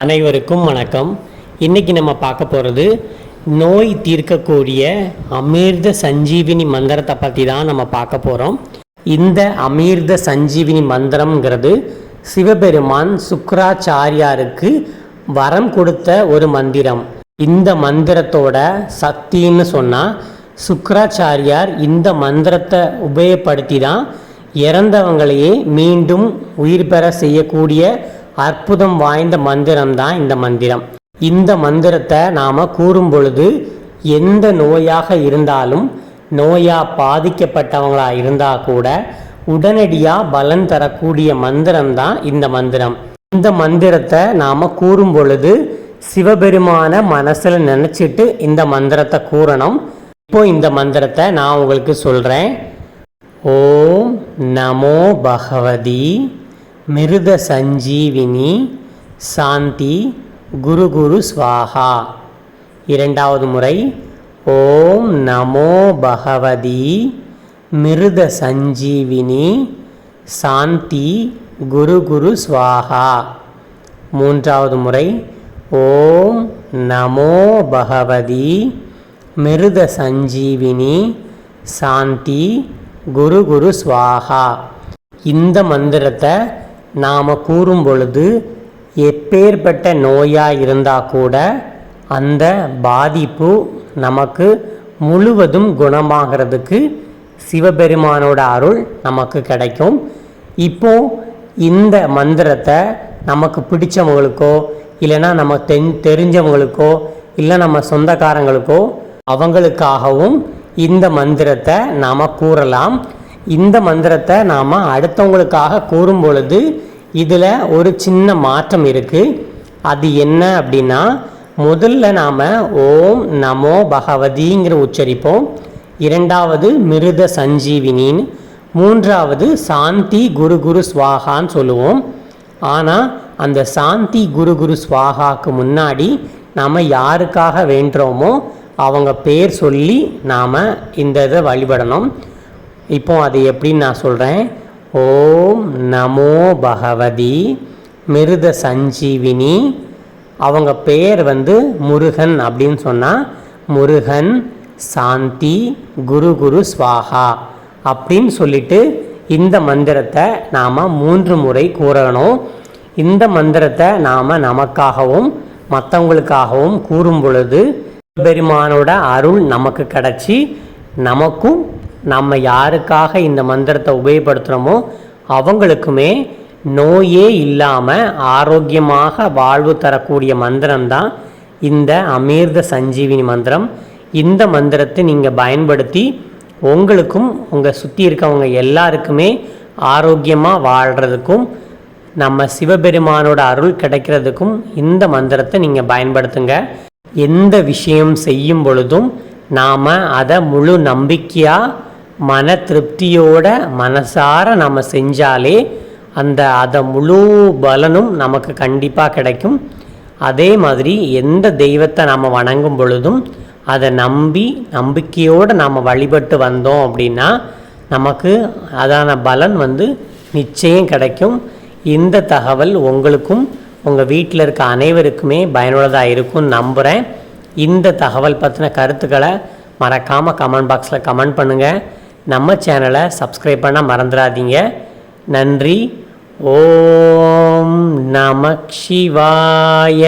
அனைவருக்கும் வணக்கம். இன்றைக்கி நம்ம பார்க்க போகிறது நோய் தீர்க்கக்கூடிய அமிர்த சஞ்சீவினி மந்திரத்தை பற்றி தான் நம்ம பார்க்க போகிறோம் இந்த அமிர்த சஞ்சீவினி மந்திரம்ங்கிறது சிவபெருமான் சுக்கராச்சாரியாருக்கு வரம் கொடுத்த ஒரு மந்திரம். இந்த மந்திரத்தோட சக்தின்னு சொன்னால் சுக்கராச்சாரியார் இந்த மந்திரத்தை உபயோகப்படுத்தி தான் இறந்தவங்களையே மீண்டும் உயிர் பெற செய்யக்கூடிய அற்புதம் வாய்ந்த மந்திரம் தான் இந்த மந்திரம். இந்த மந்திரத்தை நாம் கூறும் பொழுது எந்த நோயாக இருந்தாலும் நோயா பாதிக்கப்பட்டவங்களா இருந்தால் கூட உடனடியாக பலன் தரக்கூடிய மந்திரம் தான் இந்த மந்திரம். இந்த மந்திரத்தை நாம் கூறும் பொழுது சிவபெருமான மனசில் நினச்சிட்டு இந்த மந்திரத்தை கூறணும். இப்போ இந்த மந்திரத்தை நான் உங்களுக்கு சொல்கிறேன் ஓம் நமோ பகவதி மிருத சஞ்சீவினி சாந்தி குரு குரு ஸ்வாஹா இரண்டாவது முறை ஓம் நமோ பகவதி மிருத சஞ்சீவினி சாந்தி குரு குரு ஸ்வாஹா மூன்றாவது முறை ஓம் நமோ பகவதி மிருத சஞ்சீவினி சாந்தி குரு குரு ஸ்வாஹா இந்த மந்திரத்தை நாம் கூறும் பொழுது எப்பேற்பட்ட நோயாக இருந்தால் கூட அந்த பாதிப்பு நமக்கு முழுவதும் குணமாகிறதுக்கு சிவபெருமானோட அருள் நமக்கு கிடைக்கும். இப்போ இந்த மந்திரத்தை நமக்கு பிடிச்சவங்களுக்கோ இல்லைன்னா நம்ம தென் தெரிஞ்சவங்களுக்கோ இல்லை நம்ம சொந்தக்காரங்களுக்கோ அவங்களுக்காகவும் இந்த மந்திரத்தை நாம் கூறலாம். இந்த மந்திரத்தை நாம் அடுத்தவங்களுக்காக கூறும் பொழுது இதில் ஒரு சின்ன மாற்றம் இருக்குது அது என்ன அப்படின்னா முதல்ல நாம் ஓம் நமோ பகவதிங்கிற உச்சரிப்போம். இரண்டாவது மிருத சஞ்சீவினின்னு மூன்றாவது சாந்தி குரு குரு ஸ்வாகான்னு சொல்லுவோம். ஆனால் அந்த சாந்தி குரு குரு ஸ்வாகாக்கு முன்னாடி நாம் யாருக்காக வேண்டுறோமோ அவங்க பேர் சொல்லி நாம் இந்த இதை வழிபடணும். இப்போ அது எப்படின்னு நான் சொல்கிறேன் ஓம் நமோ பகவதி மிருத சஞ்சீவினி. அவங்க பேர் வந்து முருகன் அப்படின்னு சொன்னால் முருகன் சாந்தி குரு குரு ஸ்வாகா அப்படின்னு சொல்லிட்டு இந்த மந்திரத்தை நாம் மூன்று முறை கூறணும். இந்த மந்திரத்தை நாம் நமக்காகவும் மற்றவங்களுக்காகவும் கூறும் பொழுது பெருமானோட அருள் நமக்கு கிடச்சி நமக்கும் நம்ம யாருக்காக இந்த மந்திரத்தை உபயோகப்படுத்துகிறோமோ அவங்களுக்குமே நோயே இல்லாமல் ஆரோக்கியமாக வாழ்வு தரக்கூடிய மந்திரம்தான் இந்த அமீர்த சஞ்சீவினி மந்திரம். இந்த மந்திரத்தை நீங்கள் பயன்படுத்தி உங்களுக்கும் உங்கள் சுற்றி இருக்கவங்க எல்லாருக்குமே ஆரோக்கியமாக வாழ்கிறதுக்கும் நம்ம சிவபெருமானோட அருள் கிடைக்கிறதுக்கும் இந்த மந்திரத்தை நீங்கள் பயன்படுத்துங்க. எந்த விஷயம் செய்யும் பொழுதும் நாம் அதை முழு நம்பிக்கையாக மன திருப்தியோட மனசார நம்ம செஞ்சாலே அந்த அதை முழு பலனும் நமக்கு கண்டிப்பாக கிடைக்கும். அதே மாதிரி எந்த தெய்வத்தை நாம் வணங்கும் பொழுதும் அதை நம்பி நம்பிக்கையோடு நாம் வழிபட்டு வந்தோம் அப்படின்னா நமக்கு அதான பலன் வந்து நிச்சயம் கிடைக்கும். இந்த தகவல் உங்களுக்கும் உங்கள் வீட்டில் இருக்க அனைவருக்குமே பயனுள்ளதாக இருக்கும்னு நம்புகிறேன் இந்த தகவல் பற்றின கருத்துக்களை மறக்காமல் கமெண்ட் பாக்ஸில் கமெண்ட் பண்ணுங்கள் நம்ம சேனலை சப்ஸ்கிரைப் பண்ண மறந்துடாதீங்க. நன்றி. ஓம் நம சிவாய.